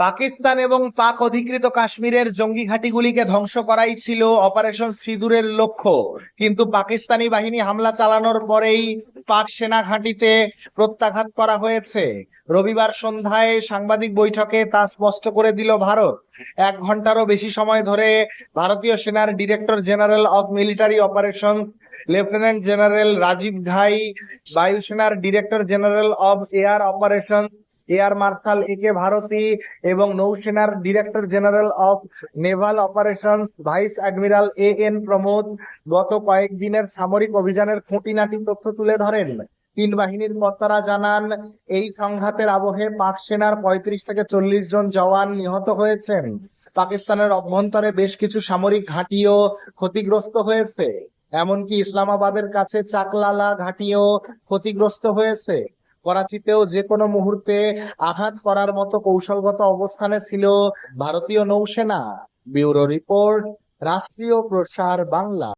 পাকিস্তান এবং পাক অধিকৃত কাশ্মীরের জঙ্গি ঘাঁটিগুলিকে ধ্বংস করাই ছিল অপারেশন সিঁদুরের লক্ষ্য। কিন্তু পাকিস্তানি বাহিনী হামলা চালানোর পরেই পাক সেনা ঘাঁটিতে প্রত্যাঘাত করা হয়েছে। রবিবার সন্ধ্যায় সাংবাদিক বৈঠকে তা স্পষ্ট করে দিল ভারত। এক ঘন্টারও বেশি সময় ধরে ভারতীয় সেনার director general of military operation lieutenant general Rajiv Ghai বায়ুসেনার director general of air operations air marshal A K Bharti এবং নৌসেনার director general of naval operation vice admiral A N Pramod গত কয়েকদিনের সামরিক অভিযানের খুঁটিনাটি তথ্য তুলে ধরেন। তিন বাহিনীর কর্তারা জানান, এই সংঘাতের আবহে পাক সেনার পঁয়ত্রিশ থেকে চল্লিশ জন জওয়ান নিহত হয়েছেন। পাকিস্তানের অভ্যন্তরে বেশ কিছু সামরিক ঘাঁটিও ক্ষতিগ্রস্ত হয়েছে। এমনকি ইসলামাবাদের কাছে চাকলালা ঘাঁটিও ক্ষতিগ্রস্ত হয়েছে। করাচিতেও যে কোনো মুহূর্তে আঘাত করার মতো কৌশলগত অবস্থানে ছিল ভারতীয় নৌসেনা, ব্যুরো রিপোর্ট, রাষ্ট্রীয় প্রসার বাংলা।